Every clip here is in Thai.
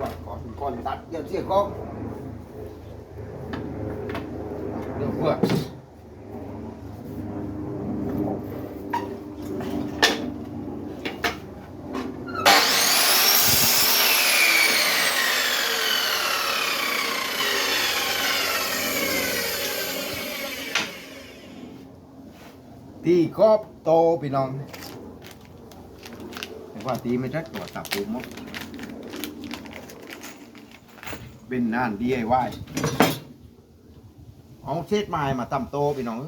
ว่าก่อนก่อนตัดเดี๋ยวเสียก้องเดี๋ยวเพื่อตีครอบโตพี่น้องาตีไม่ได้ตัวตับปูมดเป็นนาน DIY เอาเช็ดไม้มาตำโตไปหน่อย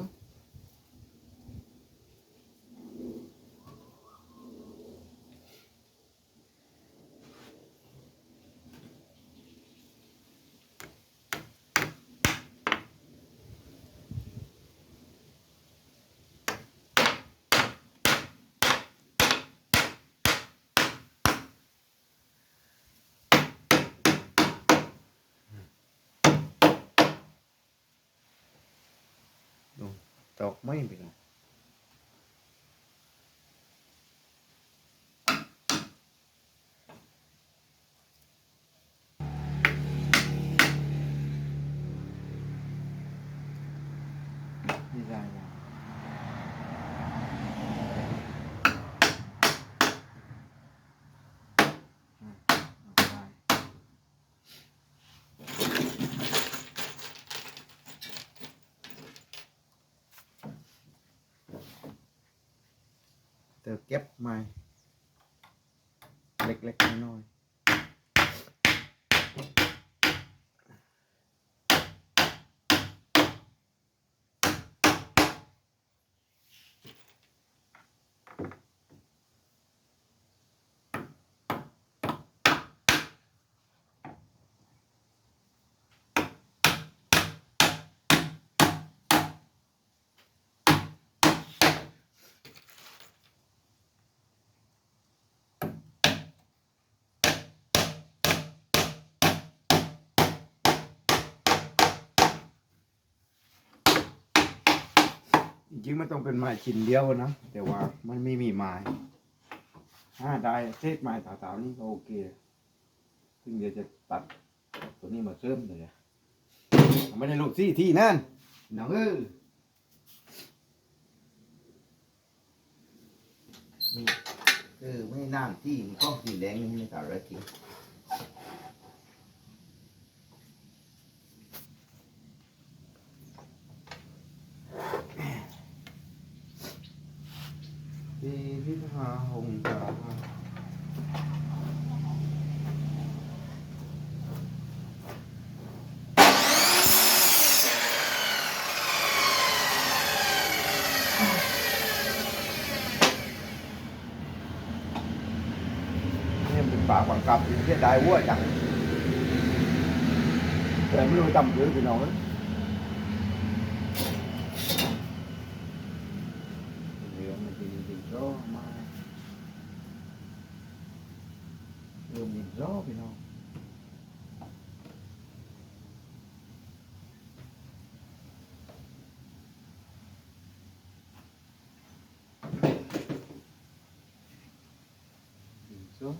ตกไม่พี่น้องนี่ได้ยังอืมเอาได้ เธอเก็บไม้เล็กๆน้อยๆ จริงๆมันต้องเป็นไม้ชิ้นเดียวนะ แต่ว่ามันไม่มีไม้ถ้าได้เศษไม้สาวๆนี่ก็โอเค ซึ่งเดี๋ยวจะตัดตัวนี้มาเสริมเลยไม่ได้ลูกซี่ที่นั่นน้องเออนี่เออไม่น้ำที่มีข้องสีแดงนี่ไม่ต่างอะไรจริงที่ พิธาหงส์จ๋าเนี่ยเป็นปากบังกับที่เสียดายวัวจังแต่ไม่รู้จำหรือพี่น้องเอ้ยเรือมันดีดีโซ่มา เรือมีโซ่พี่น้อง Đi xuống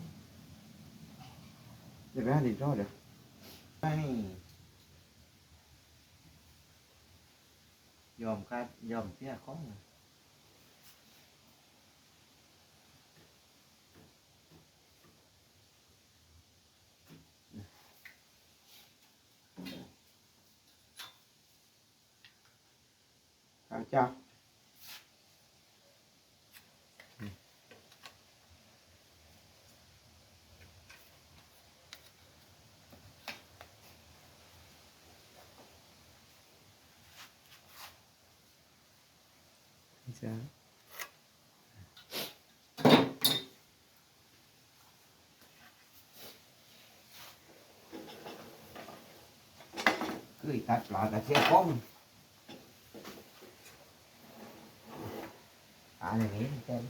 Để bé đi cho được Đây ยอมคัดย อมเสียของเลย Cảm cha Sao? cứ tắt lại là xe con à này nghĩ trên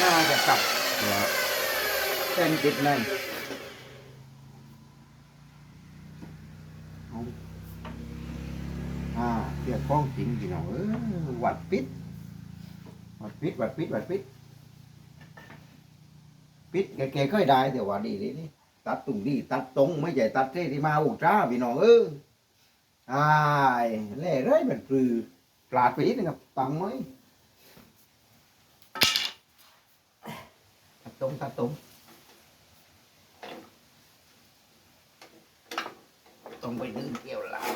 nó จะกลับ Dạ. นติดแน่นเอาอ่าเรียกข้องจริงพี่น้องเออหวัด ปิดหวัดปิดหวัดปิดหวัดปิดปิดแกๆค่อยได้เดี๋ยวว่าดีเลยนี่ตัดตรงดีตัดตรงไม่ใช่ตัดเท่ที่มาอุตราพี่น้องเอออายเล่เลยมันปลือปลาดไปนิดนึงครับตังไหมตัดตรงตัดตรงต้องไปดึงเกี่ยวหลัง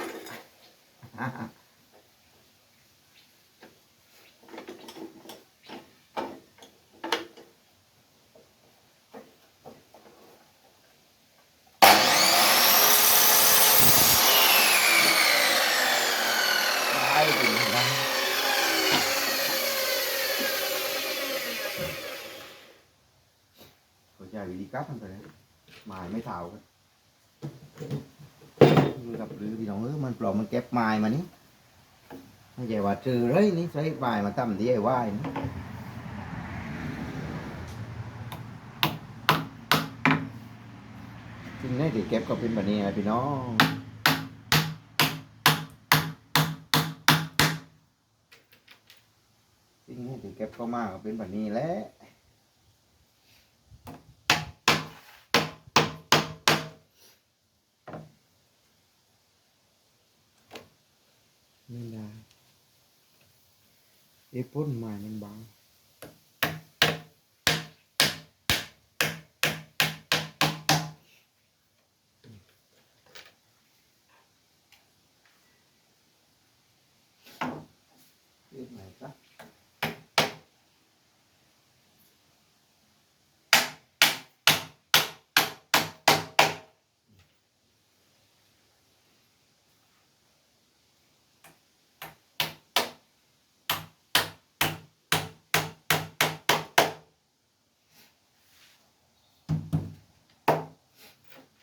ได้ถึงนะก็ใช้วิธีการทำไปเลยหมายไม่เท่ากันมือกับหรือพี่น้องเออมันปลอมมันเก็บไม้มานี่ไม่ใช่ว่าเจอเลยนี่ใช้ไม้มาทำที่ไอ้ว่ายนี่จริงนี่ที่เก็บก็เป็นแบบนี้พี่น้อง เก็บก็มากก็เป็นแบบนี้แหละไม่ได้ไอ้พ้นไม้มันบาง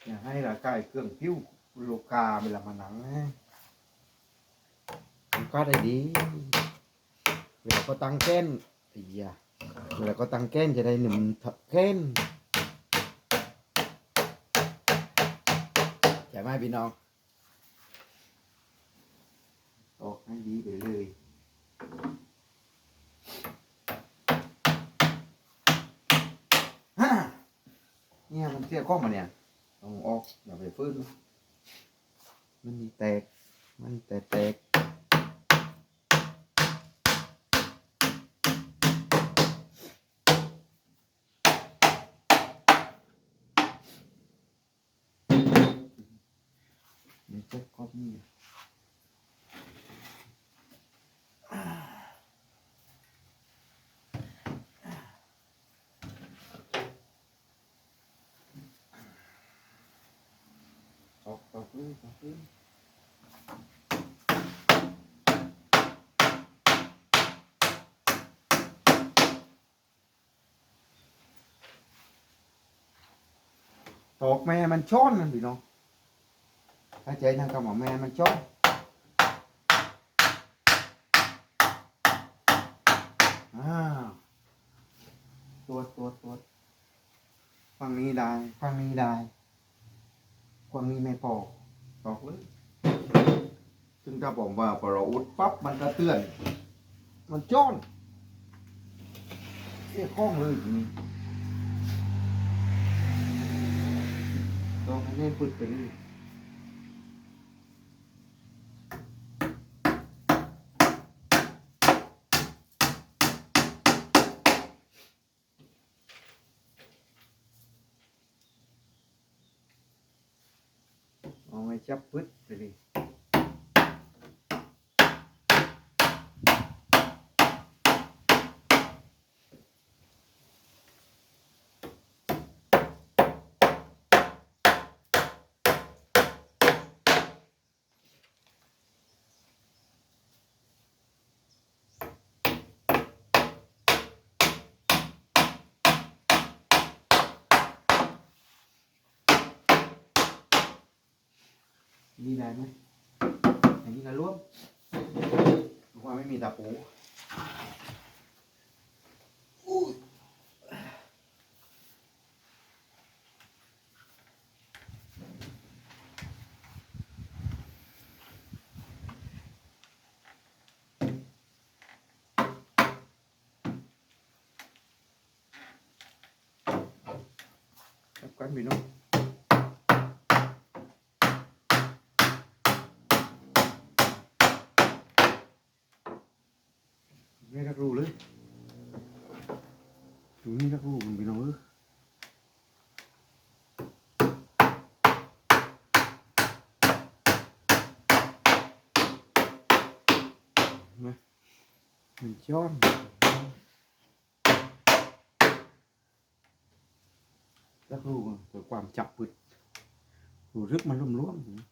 อย่าให้ละใกล้เครื่องพิ้วโลกาเวลามาหนังนะมันก็ได้ดี เวลาก็ตั้งแก้นไอ้ยาเวลาก็ตั้งแก้นจะได้หนึ่งแก้นใช่ไหมพี่น้องออกให้ดีไปเลยฮ่าเนี่ยมันเสียข้องมาเนี่ย เอาออกอย่าไปฟื้นมันมีแตก มันแตกแตกไม่ใช่ครอปนี่ลย ตอกแม่มันช้อนนั่นพี่น้องถ้าใจทางกำหมอแม่มันชอบอ้าวตัวตัวตัวฝั่งนี้ได้ฝั่งนี้ได้ฝั่งนี้ไม่พอ บอกเลยซึ่งถ้าผมว่าพอเราอุดปั๊บมันก็เตือน มันจ้อนเอ้ข้องเลยต้องให้เล่นปึดไปเรื่อย เอาไว้จับปึ๊ดไปเลย นี่นานไหมอย่างนี้นะร่วมเพราะว่าไม่มีตาปูันพี่น้อง ดูนี่รักรู้มันพี่น้องเออมามันจ้อนรักรู้มันเกิดความจับปึดรู้รึกมันร่วมๆ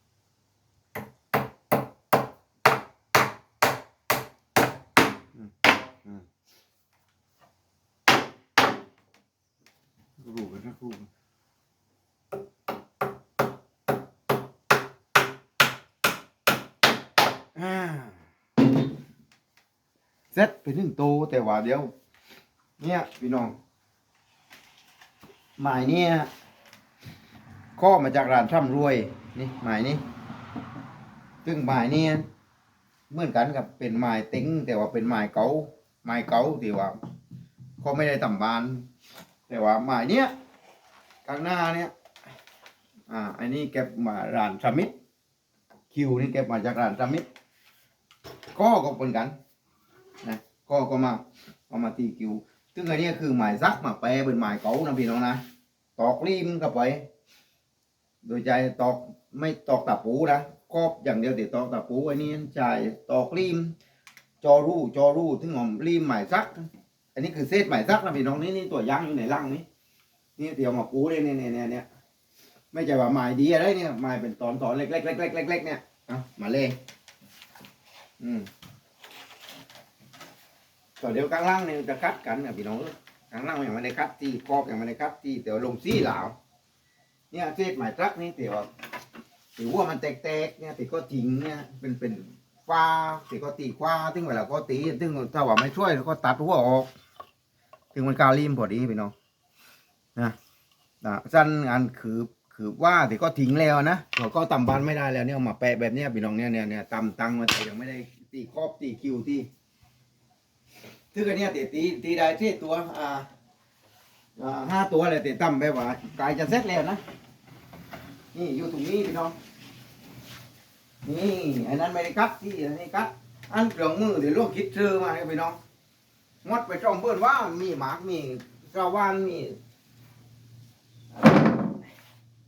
รูกันนะรูกัน อ่าเซ็ตไปถึงโตแต่ว่าเดี๋ยว เนี่ยพี่น้อง หมายเนี่ยข้อมาจากร้านช่ำรวย นี่หมายนี้ซึ่งหมายเนี่ยเหมือนกันกับเป็นหมายติ้ง แต่ว่าเป็นหมายเก๋าหมายเก๋าที่ว่าเขาไม่ได้ต่ำบาน แต่ว่าหมายเนี้ยข้างหน้าเนี้ยอ่า อันนี้เก็บมาร้านสมิธคิวนี่เก็บมาจากร้านสมิธ ก็ก็เป็นกันนะก็ก็มาเอามาตีคิวซึ่งอันเนี้ยคือหมายซักมาแปลเป็นหมายเก๋านะพี่น้องนะตอกรีมเข้าไป โดยใจตอกไม่ตอกตะปูนะครอบอย่างเดียวแต่ตอกตะปูอันนี้ใช่ตอกรีม จอรูจอรูถึงหอมรีมหมายซัก อันนี้คือเศษหมายซักนะพี่น้องนี่นี่ตัวยางอยู่ในร่างนี้นี่เดี๋ยวมาปูเลยเนี่ยเนี่ยเนี่ยเนี่ยไม่ใช่ว่าหมายดีอะไรเนี่ยหมายเป็นตอนตอนเล็กเล็กเล็กเล็กเล็กเล็กเนี่ยเอามาเลย อืมต่อเดี๋ยวกลางล่างเนี่ยจะคัดกันนะพี่น้องกลางล่างยังไม่ได้คัดที่กอบยังไม่ได้คัดที่เดี๋ยวลงซี่เหลาเนี่ยเศษหมายซักนี่เดี๋ยวถือว่ามันแตกๆเนี่ยติก็จริงเนี่ยเป็นเป็นฟ้าตีก็ตีคว้าถึงเวลาก็ตีถึงถ้าว่าไม่ช่วยก็ตัดหัวออกถึงมันกาลิมพอดีพี่น้องนะนะสั้นงานคือ คือว่าแต่ก็ทิ้งแล้วนะเราก็ตำบานไม่ได้แล้วเนี่ยมาแปะแบบเนี้ยพี่น้องเนี่ยเนี่ยเนี่ยตำตังมาแต่ยังไม่ได้ตีครอบตีคิวตีถึงอันเนี้ยตีตีตีได้ที่ตัวอ่าอ่าห้าตัวเลยตีตำแบบว่ากายจะเสร็จแล้วนะนี่อยู่ตรงนี้พี่น้องนี่อันนั้นไม่ได้กัดที่อันนี้กัดอันเครื่องมือเดี๋ยวลวกคิดซื้อมาให้พี่น้องงดไปช่องเพื่อนว่ามีหมากมีกระวานมี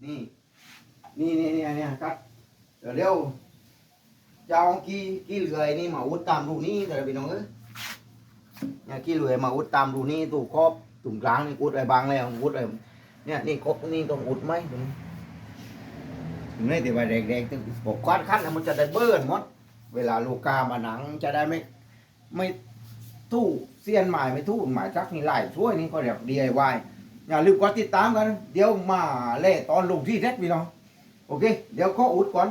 นี่ นี่นี่นี่นเนี้ยกัดเดี๋ยวเร็วจะเอากี้กี้เหลือยนี่มาอุดตามรูนี้เดี๋ยวพี่น้องเอ้ยเนี่ยกี้เหลือยมาอุดตามรูนี้ตู้ครอบตุ่มกลางนี่อุดอะไรบางแล้วอุดอะไรเนี่ยนี่ครบนี่ต้องอุดไหมตรงนี้นี่ที่ว่าเด็กๆที่ปกควันขั้นมันจะได้เบิ้ลหมด เวลาลูกกามาหนังจะได้ไม่ไม่ทู่เสียนหมายไม่ทู่หมายจักนี่ไหลช่วยนี่ก็เรียก DIY อย่าลืมกดติดตามกัน เดี๋ยวมาเล่ตอนลงที่เท็ดพี่น้อง โอเค เดี๋ยวขออุดก่อน